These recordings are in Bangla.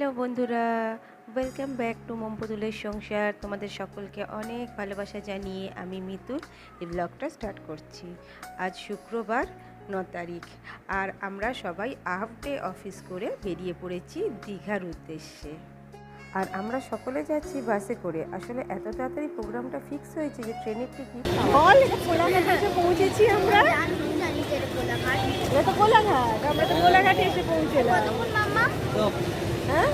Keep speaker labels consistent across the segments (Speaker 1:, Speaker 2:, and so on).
Speaker 1: হ্যালো বন্ধুরা ওয়েলকাম ব্যাক টু মম্পুতুলের সংসার। তোমাদের সকলকে অনেক ভালোবাসা জানিয়ে আমি মিতুল এই ব্লগটা স্টার্ট করছি। আজ শুক্রবার ন তারিখ আর আমরা সবাই হাফ ডে অফিস করে বেরিয়ে পড়েছি দীঘার উদ্দেশ্যে। আর আমরা সকলে যাচ্ছি বাসে করে। আসলে এত তাড়াতাড়ি প্রোগ্রামটা ফিক্স হয়েছে যে ট্রেনের টিকিট বল কোলাঘাটে পৌঁছেছি আমরা। এটা তো কোলাঘাট আমরা তো কোলাঘাটে এসে পৌঁছলাম। হ্যাঁ?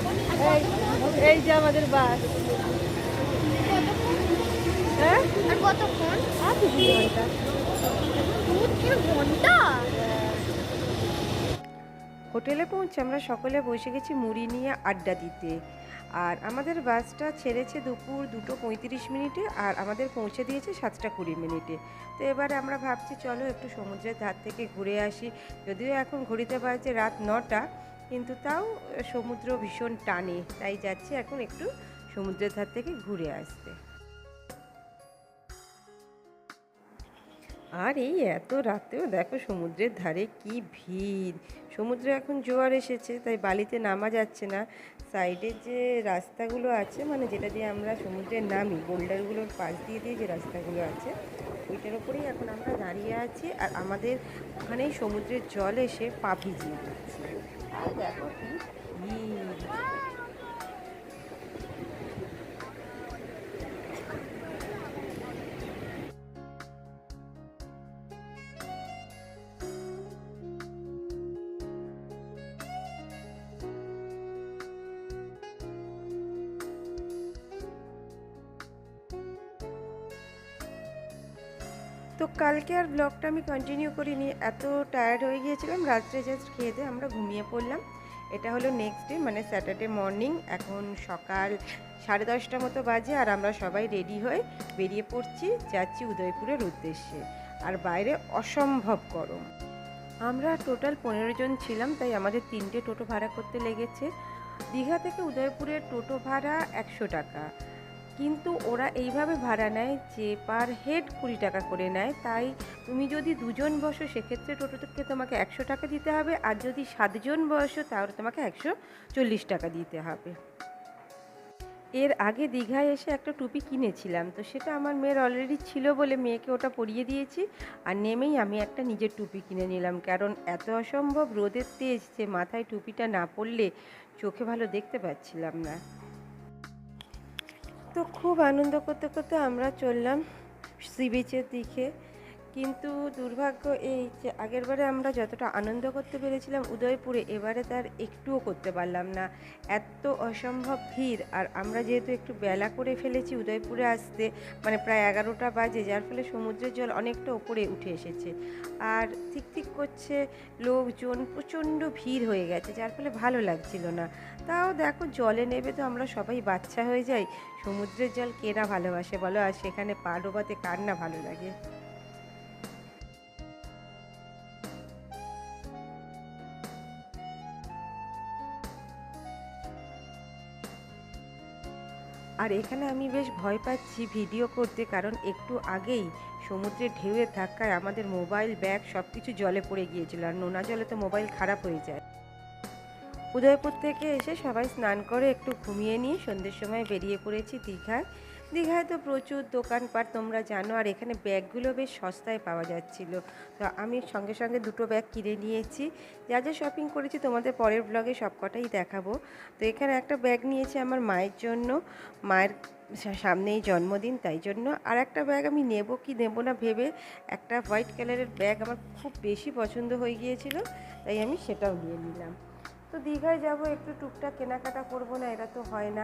Speaker 1: এই যে আমাদের বাস। হ্যাঁ?
Speaker 2: আর কতক্ষণ?
Speaker 1: আর দু ঘণ্টা
Speaker 2: দু ঘণ্টা?
Speaker 1: হোটেলে পৌঁছে আমরা সকলে বসে গেছি মুড়ি নিয়ে আড্ডা দিতে। আর আমাদের বাসটা ছেড়েছে দুপুর দুটো পঁয়ত্রিশ মিনিটে আর আমাদের পৌঁছে দিয়েছে সাতটা কুড়ি মিনিটে। তো এবারে আমরা ভাবছি চলো একটু সমুদ্রের ধার থেকে ঘুরে আসি। যদিও এখন ঘড়িতে বাজে রাত নটা। কিন্তু তাও সমুদ্র ভীষণ টানে, তাই যাচ্ছি এখন একটু সমুদ্রের ধার থেকে ঘুরে আসতে। আর এই এত রাতেও দেখো সমুদ্রের ধারে কি ভিড়। সমুদ্রে এখন জোয়ার এসেছে, তাই বালিতে নামা যাচ্ছে না। সাইডে যে রাস্তাগুলো আছে মানে যেটা দিয়ে আমরা সমুদ্রে নামি, বোল্ডারগুলোর পাশ দিয়ে দিয়ে যে রাস্তাগুলো আছে, ওইটার উপরেই এখন আমরা দাঁড়িয়ে আছি। আর আমাদের ওখানেই সমুদ্রের জল এসে পা ভিজিয়ে দিচ্ছে। আর দেখো কি কালকে আর ব্লগটা আমি কন্টিনিউ করিনি। এত টায়ার্ড হয়ে গিয়েছিলাম, রাত্রে জাস্ট খেয়ে দিয়ে আমরা ঘুমিয়ে পড়লাম। এটা হলো নেক্সট ডে মানে স্যাটারডে মর্নিং এখন সকাল সাড়ে দশটা মতো বাজে আর আমরা সবাই রেডি হয়ে বেরিয়ে পড়ছি, যাচ্ছি উদয়পুরের উদ্দেশ্যে। আর বাইরে অসম্ভব গরম। আমরা টোটাল পনেরো জন ছিলাম, তাই আমাদের তিনটে টোটো ভাড়া করতে লেগেছে। দীঘা থেকে উদয়পুরের টোটো ভাড়া একশো টাকা। কিন্তু ওরা এইভাবে ভাড়া নেয় যে পার হেড কুড়ি টাকা করে নেয়। তাই তুমি যদি দুজন বসো, সেক্ষেত্রে টোটো থেকে তোমাকে একশো টাকা দিতে হবে আর যদি সাতজন বসো, তাহলে তোমাকে একশো চল্লিশ টাকা দিতে হবে। এর আগে দীঘায় এসে একটা টুপি কিনেছিলাম, তো সেটা আমার মেয়ের অলরেডি ছিল বলে মেয়েকে ওটা পরিয়ে দিয়েছি আর নেমেই আমি একটা নিজের টুপি কিনে নিলাম। কারণ এত অসম্ভব রোদের তেজ যে মাথায় টুপিটা না পরলে চোখে ভালো দেখতে পাচ্ছিলাম না। তো খুব আনন্দ করতে করতে আমরা চললাম সি বিচের দিকে। কিন্তু দুর্ভাগ্য এই যে আগেরবারে আমরা যতটা আনন্দ করতে পেরেছিলাম, উদয়পুরে এবারে তার একটুও করতে পারলাম না। এত অসম্ভব ভিড়। আর আমরা যেহেতু একটু বেলা করে ফেলেছি উদয়পুরে আসতে মানে প্রায় এগারোটা বাজে, যার ফলে সমুদ্রের জল অনেকটা ওপরে উঠে এসেছে। আর ঠিক করছে, লোকজন প্রচণ্ড ভিড় হয়ে গেছে, যার ফলে ভালো লাগছিল না। তাও দেখো জলে নেবে তো আমরা সবাই বাচ্চা হয়ে যাই। সমুদ্রের জল কে না ভালোবাসে বলো? আর সেখানে পা ডোবাতে কার না ভালো লাগে? আর এখানে আমি বেশ ভয় পাচ্ছি ভিডিও করতে, কারণ একটু আগেই সমুদ্রের ঢেউয়ের ধাক্কায় আমাদের মোবাইল, ব্যাগ সব কিছু জলে পড়ে গিয়েছিল। আর নোনা জলে তো মোবাইল খারাপ হয়ে যায়। উদয়পুর থেকে এসে সবাই স্নান করে একটু ঘুমিয়ে নিয়ে সন্ধ্যের সময় বেরিয়ে পড়েছি দীঘায়। দীঘায় তো প্রচুর দোকানপাট, তোমরা জানো, আর এখানে ব্যাগগুলো বেশ সস্তায় পাওয়া যাচ্ছিল। তো আমি সঙ্গে সঙ্গে দুটো ব্যাগ কিনে নিয়েছি। যা যা শপিং করেছি, তোমাদের পরের ব্লগে সব কটাই দেখাবো। তো এখানে একটা ব্যাগ নিয়েছি আমার মায়ের জন্য। মায়ের সামনেই জন্মদিন, তাই জন্য। আর একটা ব্যাগ আমি নেব কি নেব না ভেবে একটা হোয়াইট কালারের ব্যাগ আমার খুব বেশি পছন্দ হয়ে গিয়েছিল, তাই আমি সেটাও নিয়ে নিলাম। তো দীঘায় যাব, একটু টুকটাক কেনাকাটা করব না এটা তো হয় না,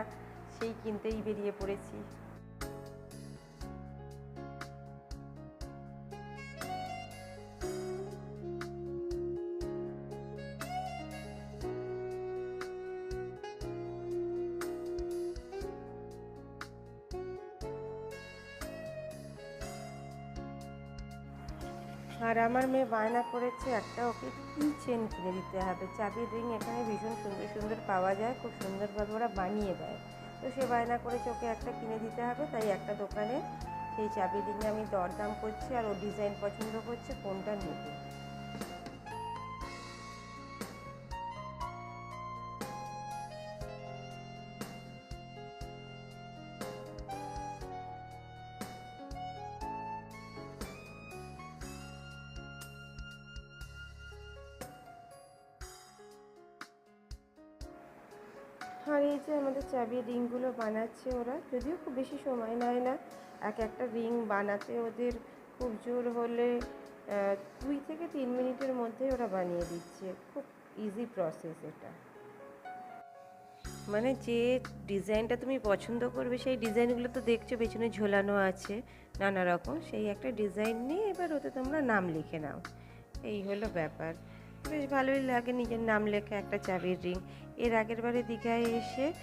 Speaker 1: সেই কিনতেই বেরিয়ে পড়েছি। আর আমার মেয়ে বায়না করেছে একটা ওকে কি চেন কিনে দিতে হবে। চাবির রিং এখানে ভীষণ সুন্দর সুন্দর পাওয়া যায়, খুব সুন্দরভাবে ওরা বানিয়ে দেয়। তো সে বায়না করেছে ওকে একটা কিনে দিতে হবে, তাই একটা দোকানে সেই চাবি রিংয়ে আমি দরদাম করছি আর ও ডিজাইন পছন্দ করছে কোনটা নেবে। এই যে আমাদের চাবির রিংগুলো বানাচ্ছে ওরা, যদিও খুব বেশি সময় নেয় না। এক একটা রিং বানাতে ওদের খুব জোর হলে দুই থেকে তিন মিনিটের মধ্যে ওরা বানিয়ে দিচ্ছে। খুব ইজি প্রসেস এটা। মানে যে ডিজাইনটা তুমি পছন্দ করবে, সেই ডিজাইনগুলো তো দেখছ, পেছনে ঝোলানো আছে নানা রকম। সেই একটা ডিজাইন নিয়ে এবার ওতে তোমরা নাম লিখে নাও। এই হলো ব্যাপার। বেশ ভালোই লাগে নিজের নাম লেখা একটা চাবির রিং। এর আগের বারে দীঘায় এসে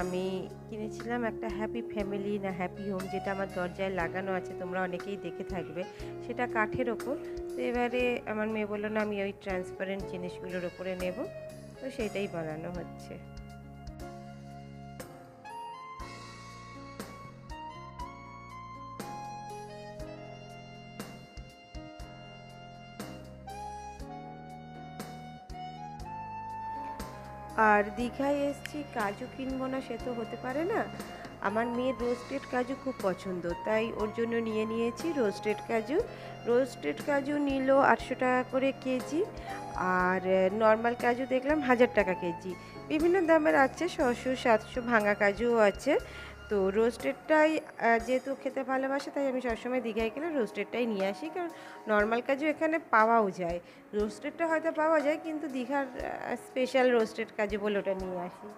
Speaker 1: আমি কিনেছিলাম একটা হ্যাপি ফ্যামিলি না হ্যাপি হোম যেটা আমার দরজায় লাগানো আছে, তোমরা অনেকেই দেখে থাকবে। সেটা কাঠের ওপর। তো এবারে আমার মেয়ে বলল, না, আমি ওই ট্রান্সপারেন্ট জিনিসগুলোর ওপরে নেব। তো সেটাই বানানো হচ্ছে। আর দীঘায় এসছি, কাজু কিনবো না সে তো হতে পারে না। আমার মেয়ে রোস্টেড কাজু খুব পছন্দ, তাই ওর জন্য নিয়ে নিয়েছি রোস্টেড কাজু। রোস্টেড কাজু নিল আটশো টাকা করে কেজি, আর নর্মাল কাজু দেখলাম হাজার টাকা কেজি। বিভিন্ন দামের আছে ছশো সাতশো ভাঙা কাজুও আছে। তো রোস্টেডটাই যেহেতু খেতে ভালোবাসে, তাই আমি সবসময় দীঘায় গেলে রোস্টেডটাই নিয়ে আসি, কারণ নর্মাল কাজু এখানে পাওয়াও যায়। রোস্টেডটা হয়তো পাওয়া যায়, কিন্তু দীঘার স্পেশাল রোস্টেড কাজু বলে ওটা নিয়ে আসি।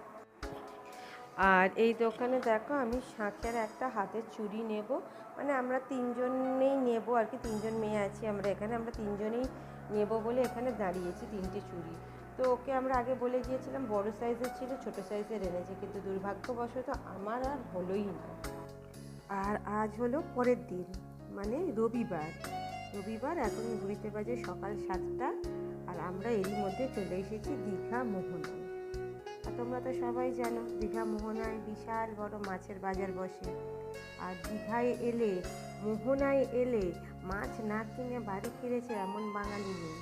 Speaker 1: আর এই দোকানে দেখো, আমি শাঁখের একটা হাতের চুড়ি নেব। মানে আমরা তিনজনেই নেব আর কি, তিনজন মেয়ে আছি আমরা এখানে, আমরা তিনজনেই নেব বলে এখানে দাঁড়িয়েছি তিনটে চুড়ি। তো ওকে আমরা আগে বলে গিয়েছিলাম, বড় সাইজের ছিল, ছোট সাইজের এনেছে, কিন্তু দুর্ভাগ্যবশত আমার আর হলোই না। আর আজ হলো পরের দিন মানে রবিবার। রবিবার এখন ঘুরিতে বাজে সকাল সাতটা, আর আমরা এরই মধ্যে চলে এসেছি দীঘা মোহনায়। আর তোমরা তো সবাই জানো, দীঘা মোহনায় বিশাল বড় মাছের বাজার বসে। আর দীঘায় এলে, মোহনায় এলে মাছ না কিনে বাড়ি ফিরেছে এমন বাঙালি নেই।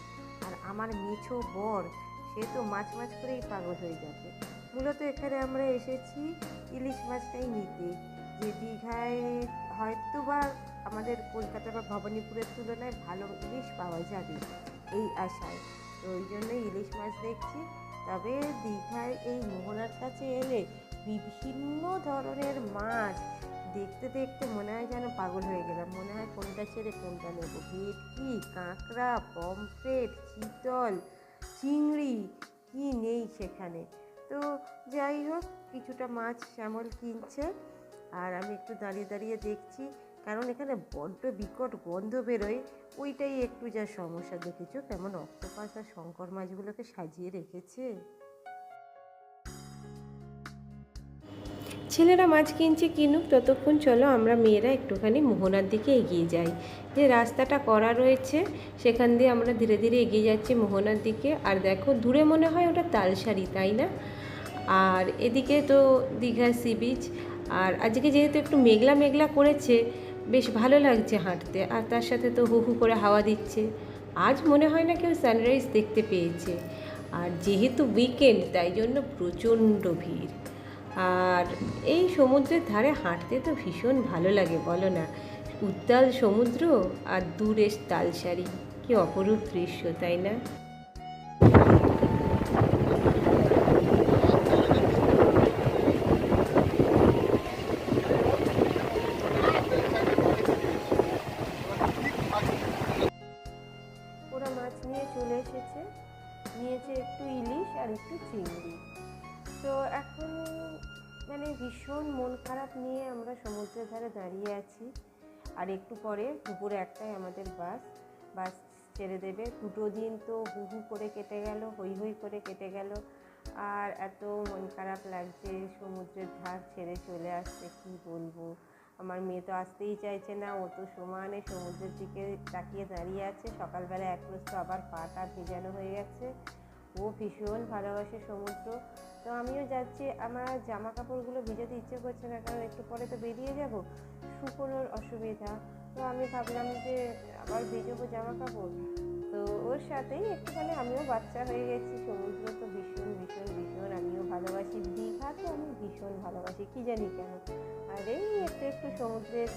Speaker 1: আর আমার মিছো বর সে তো মাছ মাছ করেই পাগল হয়ে যাবে। মূলত এখানে আমরা এসেছি ইলিশ মাছটাই নিতে। যে দীঘায় হয়তো বা আমাদের কলকাতা বা ভবানীপুরের তুলনায় ভালো ইলিশ পাওয়া যাবে এই আশায়। তো ওই জন্যই ইলিশ মাছ দেখছি। তবে দীঘায় এই মোহনার কাছে এলে বিভিন্ন ধরনের মাছ দেখতে দেখতে মনে হয় যেন পাগল হয়ে গেলাম। মনে হয় কোনটা ছেড়ে কোনটা নেব। ভেটকি, কাঁকড়া, পমফ্রেট, চিতল চিংড়ি, কি নেই সেখানে? তো যাই হোক, কিছুটা মাছ শ্যামল কিনছে আর আমি একটু দাঁড়িয়ে দাঁড়িয়ে দেখছি, কারণ এখানে বড্ড বিকট গন্ধ বেরোয়। ওইটাই একটু যা সমস্যা দেখেছ, কেমন অক্টোপাস আর শঙ্কর মাছগুলোকে সাজিয়ে রেখেছে? ছেলেরা মাছ কিনছে কিনুক, ততক্ষণ চলো আমরা মেয়েরা একটুখানি মোহনার দিকে এগিয়ে যাই। যে রাস্তাটা করা রয়েছে, সেখান দিয়ে আমরা ধীরে ধীরে এগিয়ে যাচ্ছি মোহনার দিকে। আর দেখো, দূরে মনে হয় ওটা তালসারি তাই না? আর এদিকে তো দীঘা সি বিচ। আর আজকে যেহেতু একটু মেঘলা মেঘলা করেছে, বেশ ভালো লাগছে হাঁটতে। আর তার সাথে তো হু হু করে হাওয়া দিচ্ছে। আজ মনে হয় না কেউ সানরাইজ দেখতে পেয়েছে। আর যেহেতু উইকেন্ড তাই জন্য প্রচণ্ড ভিড়। আর এই সমুদ্রের ধারে হাঁটতে তো ভীষণ ভালো লাগে, বলো না। উত্তাল সমুদ্র আর দূরের তালসারি কি অপরূপ দৃশ্য, তাই না? ধারে দাঁড়িয়ে আছি। আর একটু পরে দুপুরে একটাই আমাদের বাস। বাস ছেড়ে দেবে। দুটো দিন তো হু হু করে কেটে গেল হই হই করে কেটে গেল। আর এত মন খারাপ লাগছে, সমুদ্রের ধার ছেড়ে চলে আসছে কি বলব? আমার মেয়ে তো আসতেই চাইছে না, ও তো সমানে সমুদ্রের দিকে তাকিয়ে দাঁড়িয়ে আছে। সকালবেলা এক তো আবার পাটা ভেজানো হয়ে গেছে। ও ভীষণ ভালোবাসে সমুদ্র। তো আমিও যাচ্ছি। আমার জামা কাপড়গুলো ভিজাতে ইচ্ছে করছে না, কারণ একটু পরে তো বেরিয়ে যাব। শুকোনোর অসুবিধা। তো আমি ভাবলাম যে আবার ভিজবো জামা কাপড় তো ওর সাথেই একটুখানি আমিও বাচ্চা হয়ে গেছি। সমুদ্র তো ভীষণ ভীষণ ভীষণ। আমিও ভালোবাসি। দীঘা তো আমি ভীষণ ভালোবাসি, কি জানি কেন? আর এই একটু একটু সমুদ্রের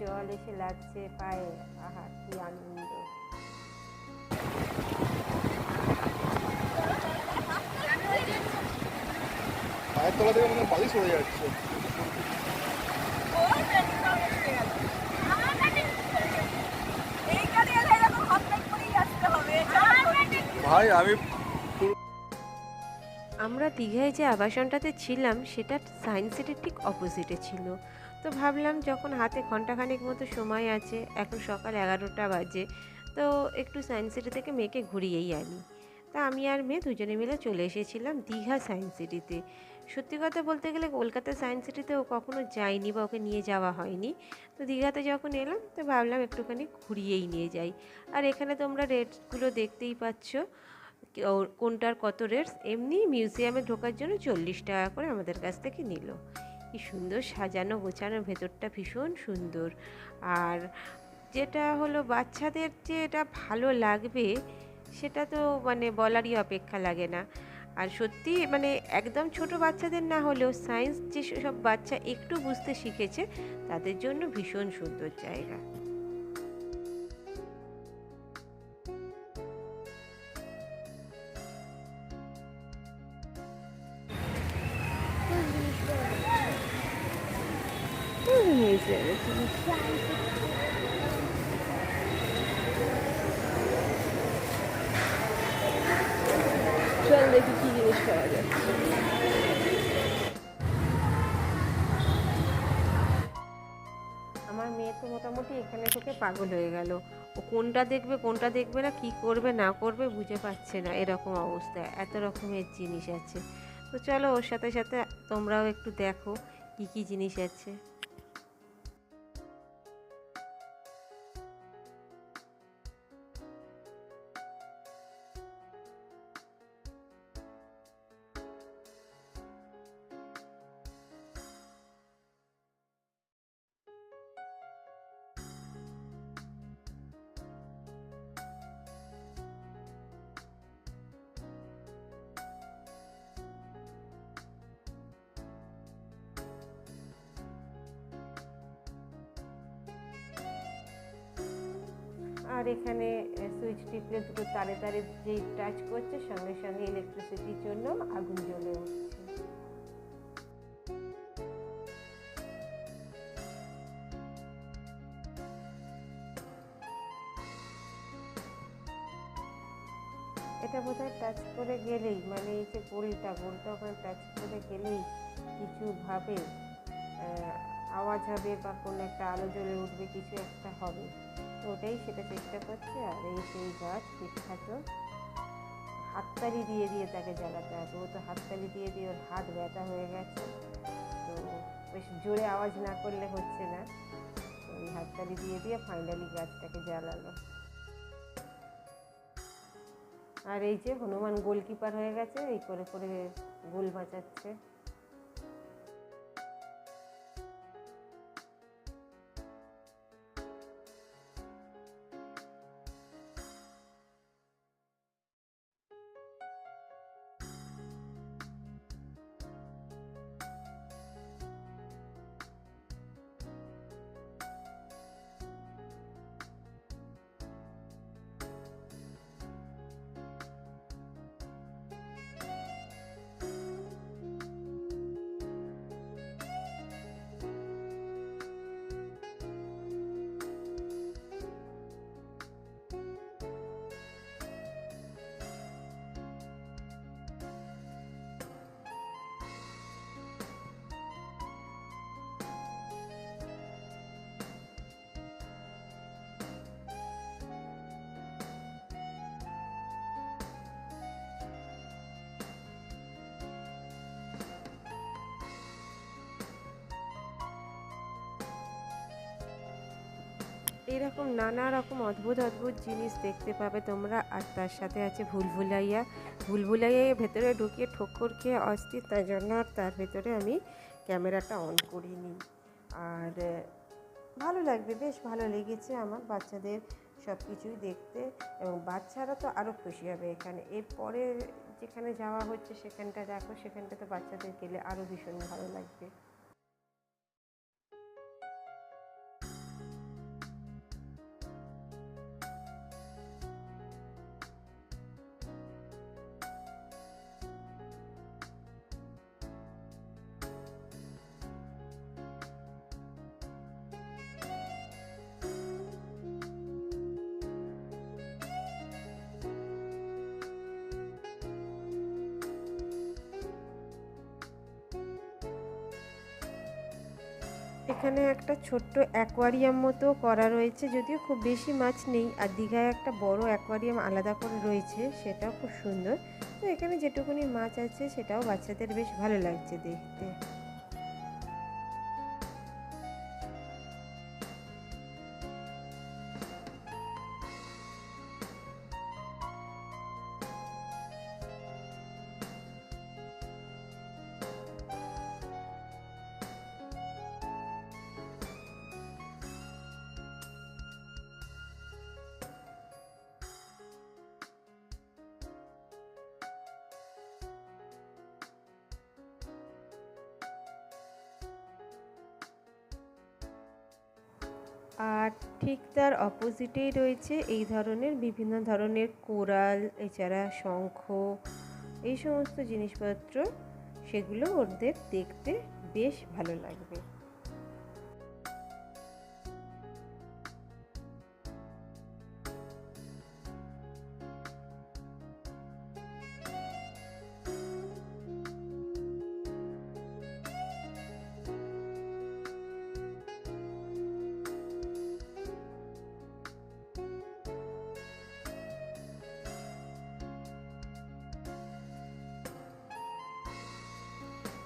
Speaker 1: জল এসে লাগছে পায়ে। আহা, কি আনন্দ।
Speaker 3: পায়ের তলা থেকে মনে বালিশ হয়ে যাচ্ছে। ভাই, আমি
Speaker 1: আমরা দীঘায় যে আবাসনটাতে ছিলাম, সেটা সায়েন্স সিটির ঠিক অপোজিটে ছিল। তো ভাবলাম যখন হাতে ঘন্টাখানেক মতো সময় আছে, এখন সকাল এগারোটা বাজে, তো একটু সায়েন্স সিটি থেকে মেয়েকে ঘুরিয়েই আনি। তা আমি আর মেয়ে দুজনে মিলে চলে এসেছিলাম দীঘা সায়েন্স সিটিতে। সত্যি কথা বলতে গেলে কলকাতা সায়েন্স সিটিতে ও কখনো যায়নি বা ওকে নিয়ে যাওয়া হয়নি। তো দীঘাতে যখন এলাম তো ভাবলাম একটুখানি ঘুরিয়েই নিয়ে যাই। আর এখানে তোমরা রেটগুলো দেখতেই পাচ্ছ কোনটার কত রেটস, এমনি মিউজিয়ামে ঢোকার জন্য চল্লিশ টাকা করে আমাদের কাছ থেকে নিল। কি সুন্দর সাজানো গোছানো, ভেতরটা ভীষণ সুন্দর। আর যেটা হলো বাচ্চাদের যে এটা ভালো লাগবে সেটা তো মানে বলারই অপেক্ষা লাগে না। আর সত্যি মানে একদম ছোট বাচ্চাদের না হলেও সায়েন্স যেসব বাচ্চা একটু বুঝতে শিখেছে, তাদের জন্য ভীষণ সুন্দর জায়গা। তো মোটামুটি এখানে থেকে পাগল হয়ে গেল। ও কোনটা দেখবে কোনটা দেখবে না, কি করবে, না করবে বুঝে পাচ্ছে না। এরকম অবস্থা, এত রকমের জিনিস আছে। তো চলো ওর সাথে সাথে তোমরাও একটু দেখো কি কি জিনিস আছে। আর এখানে সুইচ টিপলে দুটো তারে তারে যেই টাচ করছে, সঙ্গে সঙ্গে ইলেকট্রিসিটির জন্য আগুন জ্বলে উঠছে। এটা বোধহয় টাচ করে গেলেই মানে এই যে গোলটা গোলটা ওখানে টাচ করে গেলেই কিছুভাবে আওয়াজ হবে বা কোনো একটা আলো জ্বলে উঠবে, কিছু একটা হবে। ওটাই সেটা চেষ্টা করছে, আর এই সেই গাছ বিখ্যাত হাততালি দিয়ে দিয়ে তাকে জ্বালাতে হবে। ও তো হাততালি দিয়ে দিয়ে ওর হাত ব্যথা হয়ে গেছে। তো বেশ জোরে আওয়াজ না করলে হচ্ছে না। ওই হাততালি দিয়ে দিয়ে ফাইনালি গাছটাকে জ্বালালো। আর এই যে হনুমান গোলকিপার হয়ে গেছে, এই করে করে গোল বাঁচাচ্ছে। এরকম নানা রকম অদ্ভুত অদ্ভুত জিনিস দেখতে পাবে তোমরা। আর তার সাথে আছে ভুলভুলাইয়া। ভুলভুলাইয়া ভেতরে ঢুকিয়ে ঠোক্কর খেয়ে অস্থির তাই জন্য আর তার ভেতরে আমি ক্যামেরাটা অন করিনি। আর ভালো লাগবে, বেশ ভালো লেগেছে আমার বাচ্চাদের সব কিছুই দেখতে। এবং বাচ্চারা তো আরও খুশি হবে এখানে। এরপরে যেখানে যাওয়া হচ্ছে সেখানটা দেখো। সেখানটা তো বাচ্চাদের গেলে আরও ভীষণ ভালো লাগবে। এখানে একটা ছোট্ট অ্যাকোয়ারিয়াম মতো করা রয়েছে, যদিও খুব বেশি মাছ নেই। আর দীঘায় একটা বড় অ্যাকোয়ারিয়াম আলাদা করে রয়েছে, সেটাও খুব সুন্দর। তো এখানে যেটুকুনি মাছ আছে, সেটাও বাচ্চাদের বেশ ভালো লাগছে দেখতে। আর ঠিক তার অপোজিটেই রয়েছে এই ধরনের বিভিন্ন ধরনের কোরাল, এছাড়া শঙ্খ, এই সমস্ত জিনিসপত্র, সেগুলো ওদের দেখতে বেশ ভালো লাগবে।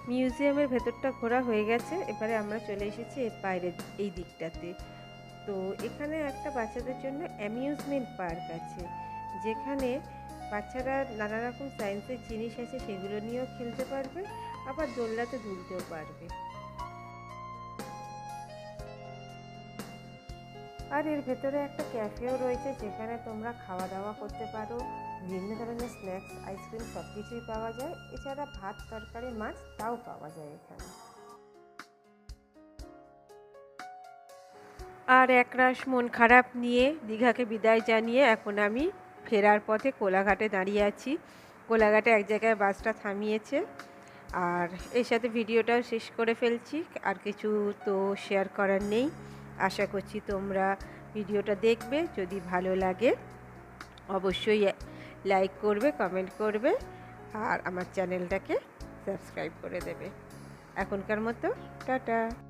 Speaker 1: মিউজিয়ামের ভেতরটা ঘোরা হয়ে গেছে। এবারে আমরা চলে এসেছি এর বাইরের, এই দিকটাতে। তো এখানে একটা বাচ্চাদের জন্য অ্যামিউজমেন্ট পার্ক আছে। যেখানে বাচ্চারা নানা রকম সায়েন্সের জিনিস আছে, সেগুলো নিয়েও খেলতে পারবে, আবার দোলনাতে দুলতেও পারবে। আর এর ভেতরে একটা ক্যাফেও রয়েছে, যেখানে তোমরা খাওয়া দাওয়া করতে পারো। বিভিন্ন ধরনের স্ন্যাক্স আইসক্রিম সব কিছুই পাওয়া যায়। এছাড়া ভাত, তরকারি, মাছ তাও পাওয়া যায় এখানে। আর একরাশ মন খারাপ নিয়ে দীঘাকে বিদায় জানিয়ে এখন আমি ফেরার পথে কোলাঘাটে দাঁড়িয়ে আছি। কোলাঘাটে এক জায়গায় বাসটা থামিয়েছে। আর এর সাথে ভিডিওটাও শেষ করে ফেলছি। আর কিছু তো শেয়ার করার নেই। আশা করছি তোমরা ভিডিওটা দেখবে। যদি ভালো লাগে, অবশ্যই লাইক করবে কমেন্ট করবে আর আমার চ্যানেলটাকে সাবস্ক্রাইব করে দেবে। এখনকার মতো টাটা।